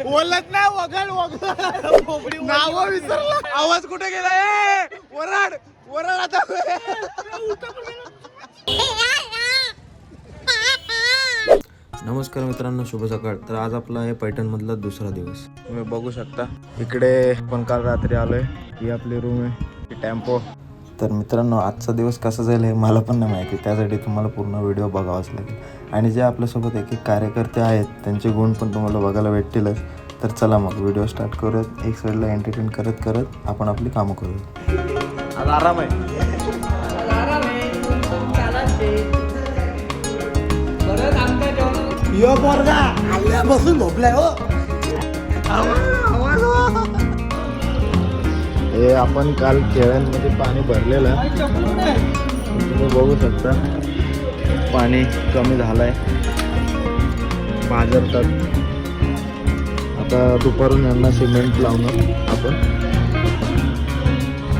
बोलत नाही वगळ वगळ. नाव विसरलं. आवाज कुठे गेला? ए वराड वराड आता. नमस्कार मित्रांनो शुभ सकाळ. तर आज आपला आहे पैठणमधला दुसरा दिवस. तुम्ही बघू शकता. इकडे पण काल रात्री आलोय. ही आपली रूम आहे. ही टेम्पो तर मित्रांनो आजचा दिवस कसा जाईल हे मला पण नाही माहिती. त्यासाठी तुम्हाला पूर्ण व्हिडिओ बघावाच लागेल. आणि जे आपल्यासोबत एक एक कार्यकर्ते आहेत त्यांचे गुण पण तुम्हाला बघायला भेटतीलच तर चला मग व्हिडिओ स्टार्ट करूयात. एक साईडला एंटरटेन करत करत आपण आपली कामं करूयात. आज आराम आहे. यो पोरगा. झोपलाय हो. हे आपण काल खेळ्यांमध्ये पाणी भरलेलं. तुम्ही बघू शकता. पाणी कमी झालं आहे पाजरतात आता दुपारून यांना सिमेंट लावणं आपण.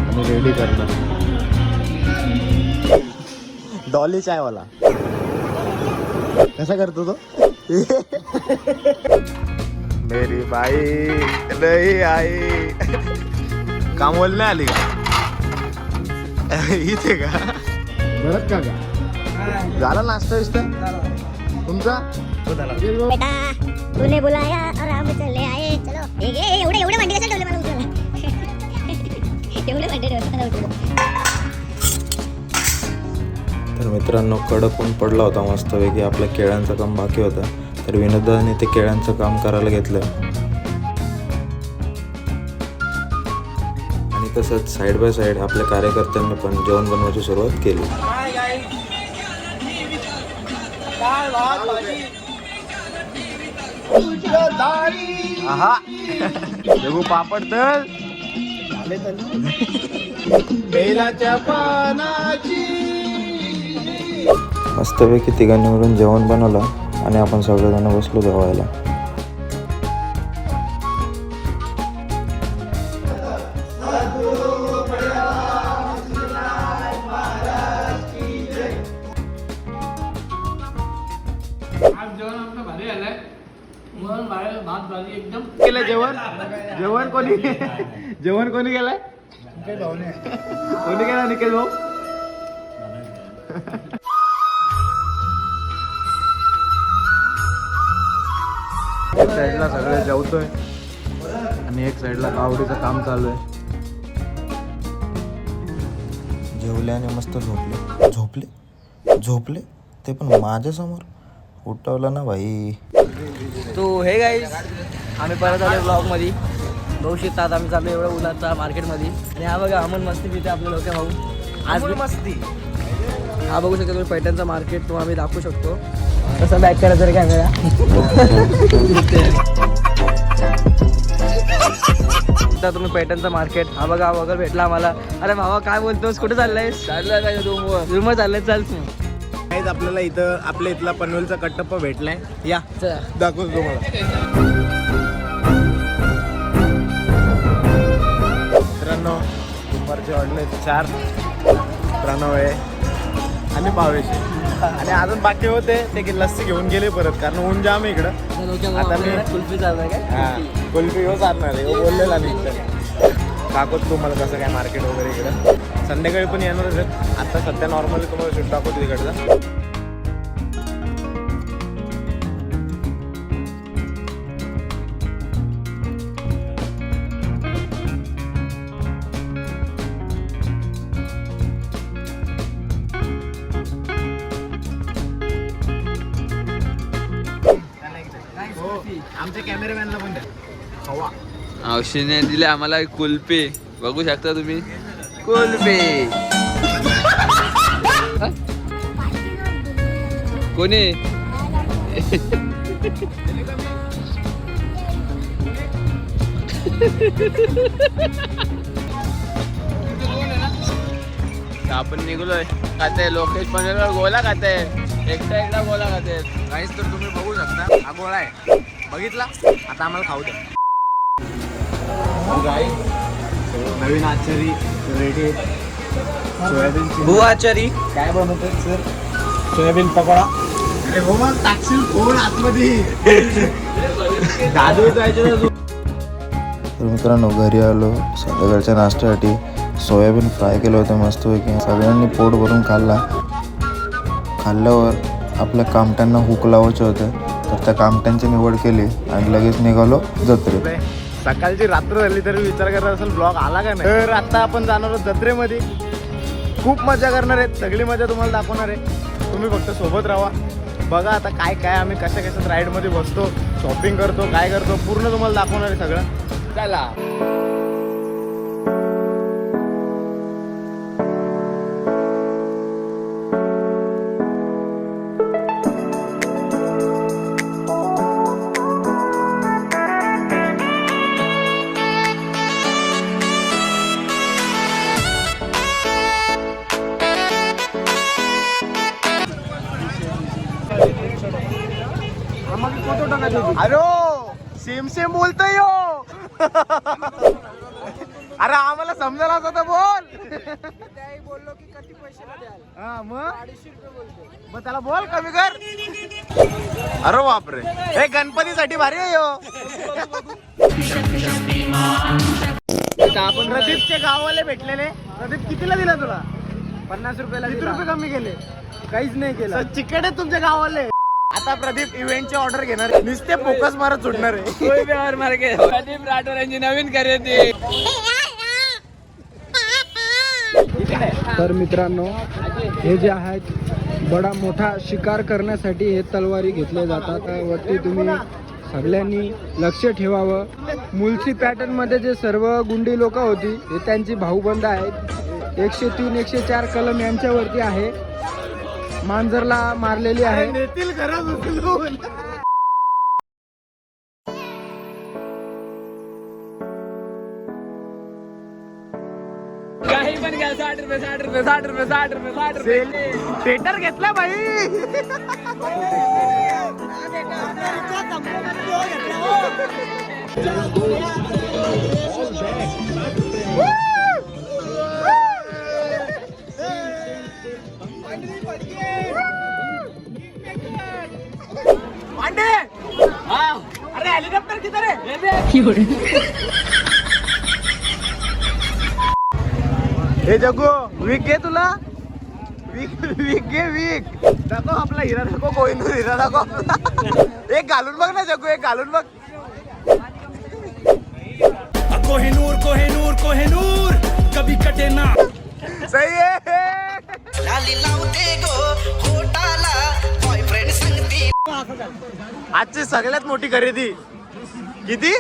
आणि रेडी करणार. डॉली चायवाला. कसा करतो तो? मेरी बाई लई आई. कामवल नाही आली का? इथे का? बरं का का झाला नाश्ता विस्ता तुमचा? बेटा तूने बुलाया और हम चले आए। चलो घे एवढे एवढे भांडी कशाला ठेवले मला उचलला एवढे भांडी ठेवले मला उचलला तर मित्रांनो कडक ऊन पडला होता मस्तपैकी. आपल्या केळ्यांचं काम बाकी होतं. तर विनोदाने ते केळ्यांचं काम करायला घेतलं. आणि तसंच साईड बाय साईड आपल्या कार्यकर्त्यांनी पण जेवण बनवायची सुरुवात केली. आहा. जगू पापड बेलाच्या पानाची. मस्तपैकी तिघांनी मिळून जेवण बनवलं आणि आपण सगळेजण बसलो जेवायला. केलं जेवण? जेवण कोणी? जेवण कोणी केलंय? कोणी केलं निकेल भाऊ? एक साईडला सगळे जेवतोय. आणि एक साईडला कावडीचं काम चालू आहे जेवले आणि मस्त झोपले. झोपले? झोपले? ते पण माझ्यासमोर? उठवलं ना भाई तो हे गाईज आम्ही परत आलो ब्लॉगमध्ये बघू शकता आता आम्ही चाललो एवढं उन्हाचा मार्केटमध्ये आणि हा बघा अमन मस्ती पिते आपले लोक भाऊ आज मस्ती. हा बघू शकता तुम्ही पैठणचा मार्केट तो आम्ही दाखवू शकतो. कसं बॅक करायचं रे कॅमेरा तुम्ही पैठणचं मार्केट हा बघा वगैरे भेटला आम्हाला. अरे भावा काय बोलतोस? कुठे चाललाय चाललाय रूम रूम चाललंय चाल तू काहीच आपल्याला इथं आपल्या इथला पनवेलचा कट्टप्पा भेटलाय. या. दाखवतो तुम्हाला. मित्रांनो दुपारचे वाजले चार. प्रणव आहे आणि भावेश आहे. आणि अजून बाकी होते ते की लस्सी घेऊन गेले परत कारण ऊन जाम इकडं. आता मी- कुल्फी काय हा कुल्फी हो आणणार आहे. हो बोललेला मी इकडं. दाखवतो तुम्हाला कसं काय मार्केट वगैरे इकडं. संध्याकाळी पण येणारच आहेत. आता सध्या नॉर्मली तुम्हाला शूट दाखवतो तिकडचा. आमच्या कॅमेरामॅनला पण द्या हवा औषधीने दिले आम्हाला कुल्पे बघू शकता तुम्ही. कुल्फी हा? कोणी आपण निघलोय खाते. लोकेश पनवेलवर गोला खाते. एकटा एकटा गोला खाते. काहीच तर तुम्ही बघू शकता. हा गोळा आहे. बघितला? आता आम्हाला खाऊ द्या नवीन आचारी रेडी सोयाबीन भुवाचारी काय बनवतात सर सोयाबीन पकोडा. अरे हो मग टाकशील आतमध्ये? दादू जायचे तर मित्रांनो घरी आलो. संध्याकाळच्या नाश्त्यासाठी सोयाबीन फ्राय केलं होतं मस्तपैकी सगळ्यांनी पोट भरून खाल्ला. खाल्ल्यावर आपल्या कामट्यांना हुक लावायचे होते. तर त्या कामट्यांची निवड केली आणि लगेच निघालो जत्रेत. सकाळची रात्र झाली तरी विचार करत असेल ब्लॉग आला का नाही? तर आता आपण जाणार आहोत जत्रेमध्ये. खूप मजा करणार आहेत सगळी मजा तुम्हाला दाखवणार आहे. तुम्ही फक्त सोबत राहा. बघा आता काय काय आम्ही कशा कशात राईडमध्ये बसतो शॉपिंग करतो काय करतो पूर्ण तुम्हाला दाखवणार आहे सगळं. चला. अरे सेम सेम बोलतोय यो अरे आम्हाला समजायला असं तर बोल हा मग? मग त्याला बोल कमी कर. अरे बापरे. हे गणपतीसाठी भारी आहे यो आपण प्रदीपचे गाववाले भेटलेले. प्रदीप कितीला दिला तुला? पन्नास रुपयाला किती रुपये कमी केले? काहीच नाही केलं. चिकट आहे तुमच्या गावाले आता प्रदीप इव्हेंटची ऑर्डर घेणार आहे. नुसते फोकस मारत सुटणार आहे. प्रदीप राठोड यांची नवीन खरेदी. तर मित्रांनो हे जे आहेत बडा मोठा शिकार करण्यासाठी हे तलवारी घेतले जातात. वरती तुम्ही सगळ्यांनी लक्ष ठेवावं. मुलसी पॅटर्नमध्ये जे सर्व गुंडी लोक होती हे त्यांची भाऊबंद आहेत. एकशे तीन एकशे चार कलम यांच्यावरती आहे. मांजरला मारलेली आहे. नेतील घरात उचलून काही पण घ्या साठ रुपये साठ रुपये साठ रुपये साठ रुपये साठ रुपये. थिएटर घेतला भाई पांडे! अरे हेलिकॉप्टर किधर है? हे. जगू वीक घे तुला? वीक वीक घे वीक दाखव आपला हिरा दाखव कोहिनूर हिरा दाखव आपला. एक घालून बघ ना जगू एक घालून बघ. कोहिनूर कोहिनूर कोहिनूर. कभी कटे ना. सही आहे. आजची सगळ्यात मोठी खरेदी. किती?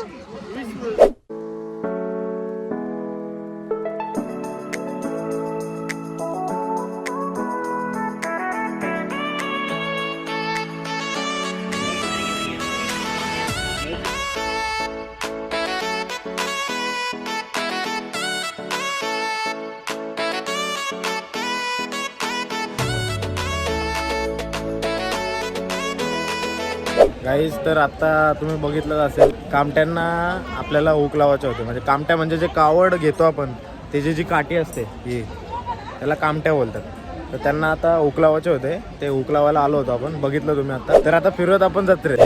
गाईज तर आता तुम्ही बघितलं असेल कामट्यांना आपल्याला हुक लावायचे होते. म्हणजे कामट्या म्हणजे जे कावड घेतो आपण त्याची जी काठी असते ही त्याला कामट्या बोलतात. तर त्यांना आता हुक लावायचे होते ते हुक लावायला आलो होतो आपण बघितलं तुम्ही आता. तर आता फिरवत आपण जत्रेत.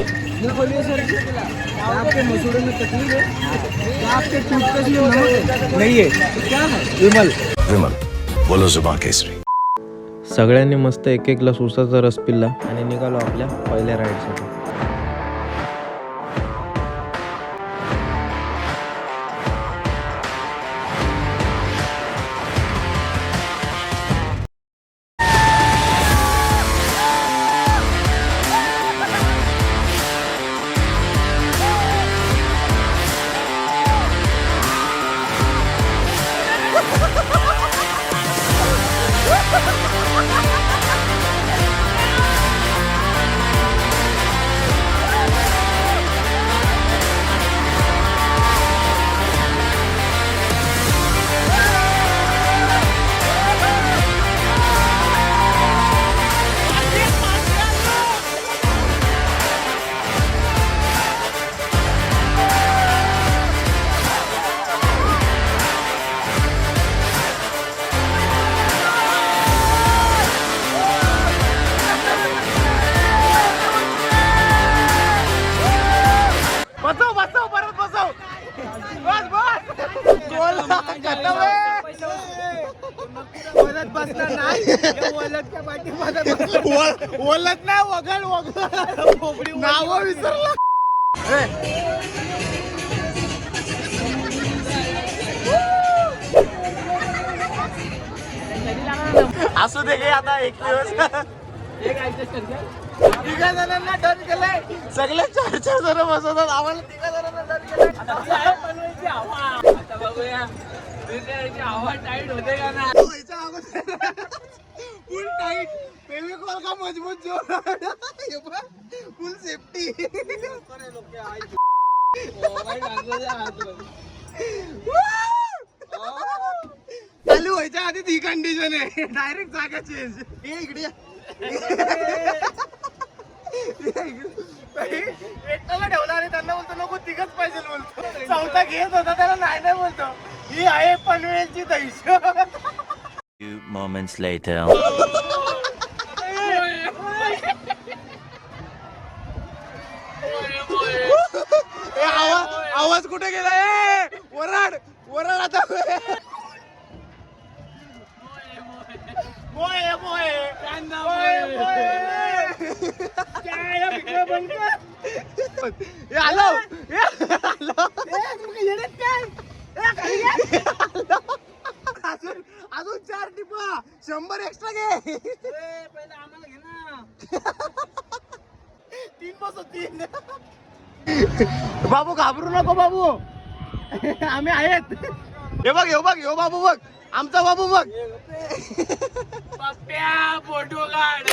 सगळ्यांनी मस्त एक एक ग्लास उसाचा रस पिल्ला आणि निघालो आपल्या पहिल्या राईडसाठी वलत बसणार नाही. वलतच्या नाही. वगळ वगळ नाव असू दे हे आता एक दिवस. तिघा जणांना डन केलंय. सगळे चार चार जण बसवतात. आम्हाला तिघा जणांना डन केलंय. फुल टाईट फेविकॉल का मजबूत जो फुल सेफ्टी चालू व्हायच्या आधी ती कंडिशन आहे. डायरेक्ट जागा चेंज ये इकडे या. एकट्याला ठेवला आणि त्यांना बोलतो नको तिघच पाहिजे बोलतो. चौथा घेत होता त्याला नाही नाही बोलतो. ही आहे पनवेलची दहिश Few moments later. ए, आवाज आवाज कुठे गेला? ए वराड वराड आता. मोये मोये. मोये, मोये. ए, आलो ए, आलो. ए, आलो. अजून अजून चार टिपा. शंभर एक्स्ट्रा घे. तीन बसो तीन बाबू घाबरू नको बाबू. आम्ही आहेत. हे बघ हे बघ हे बाबू बघ. आमचा बाबू बघ. फोटो काढ.